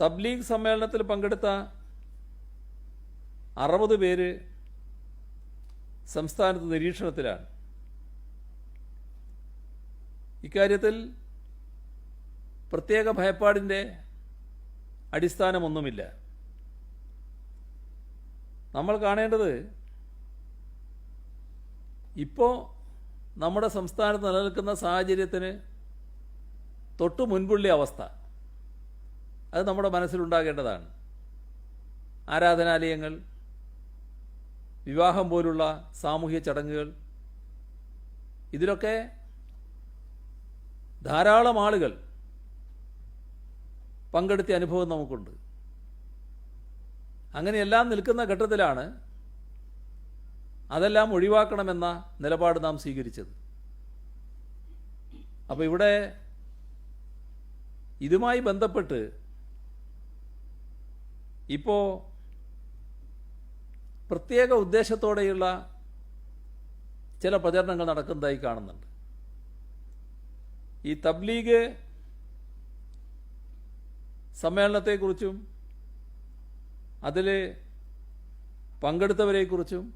തബ്ലീഗ് സമ്മേളനത്തിൽ പങ്കെടുത്ത അറുപത് പേര് സംസ്ഥാനത്ത് നിരീക്ഷണത്തിലാണ്. ഇക്കാര്യത്തിൽ പ്രത്യേക ഭയപ്പാടിന്റെ അടിസ്ഥാനമൊന്നുമില്ല. നമ്മൾ കാണേണ്ടത് ഇപ്പോൾ നമ്മുടെ സംസ്ഥാനത്ത് നിലനിൽക്കുന്ന സാഹചര്യത്തിന് തൊട്ടു മുൻപുള്ള അവസ്ഥ. അത് നമ്മുടെ മനസ്സിലുണ്ടാകേണ്ടതാണ്. ആരാധനാലയങ്ങൾ വിവാഹം പോലുള്ള സാമൂഹ്യ ചടങ്ങുകൾ ഇതിലൊക്കെ ധാരാളം ആളുകൾ പങ്കെടുത്ത അനുഭവം നമുക്കുണ്ട്. അങ്ങനെയെല്ലാം നിൽക്കുന്ന ഘട്ടത്തിലാണ് അതെല്ലാം ഒഴിവാക്കണമെന്ന നിലപാട് നാം സ്വീകരിച്ചത്. അപ്പോൾ ഇവിടെ ഇതുമായി ബന്ധപ്പെട്ട് ഇപ്പോൾ പ്രത്യേക ഉദ്ദേശത്തോടെയുള്ള ചില പ്രചരണങ്ങൾ നടക്കുന്നതായി കാണുന്നുണ്ട്. ഈ തബ്ലീഗ് സമ്മേളനത്തെക്കുറിച്ചും അതിൽ പങ്കെടുത്തവരെക്കുറിച്ചും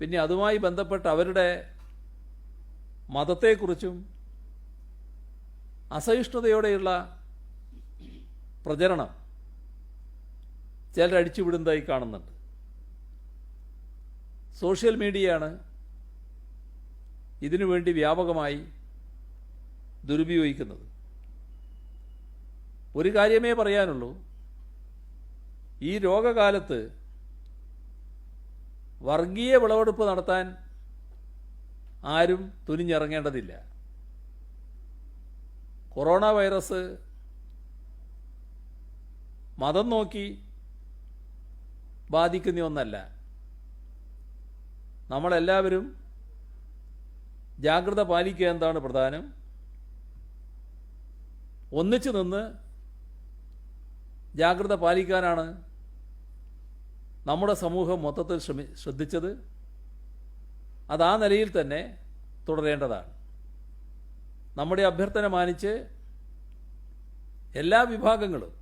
പിന്നെ അതുമായി ബന്ധപ്പെട്ട അവരുടെ മതത്തെക്കുറിച്ചും അസഹിഷ്ണുതയോടെയുള്ള പ്രചരണം ചിലർ അടിച്ചുവിടുന്നതായി കാണുന്നുണ്ട്. സോഷ്യൽ മീഡിയയാണ് ഇതിനു വേണ്ടി വ്യാപകമായി ദുരുപയോഗിക്കുന്നത്. ഒരു കാര്യമേ പറയാനുള്ളൂ. ഈ രോഗകാലത്ത് വർഗീയ വിളവെടുപ്പ് നടത്താൻ ആരും തുനിഞ്ഞിറങ്ങേണ്ടതില്ല. കൊറോണ വൈറസ് മതം നോക്കി ബാധിക്കുന്ന ഒന്നല്ല. നമ്മളെല്ലാവരും ജാഗ്രത പാലിക്കുക എന്താണ് പ്രധാനം? ഒന്നിച്ചു നിന്ന് ജാഗ്രത പാലിക്കാനാണ് നമ്മുടെ സമൂഹം മൊത്തത്തിൽ ശ്രമി ശ്രദ്ധിച്ചത്. അത് ആ നിലയിൽ തന്നെ തുടരേണ്ടതാണ്. നമ്മുടെ അഭ്യർത്ഥന മാനിച്ച് എല്ലാ വിഭാഗങ്ങളും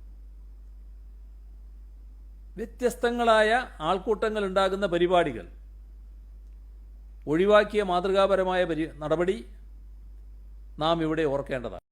വ്യത്യസ്തങ്ങളായ ആൾക്കൂട്ടങ്ങൾ ഉണ്ടാകുന്ന പരിപാടികൾ. ഒഴിവാക്കിയ മാതൃകാപരമായ പരി നടപടി നാം ഇവിടെ ഓർക്കേണ്ടതാണ്.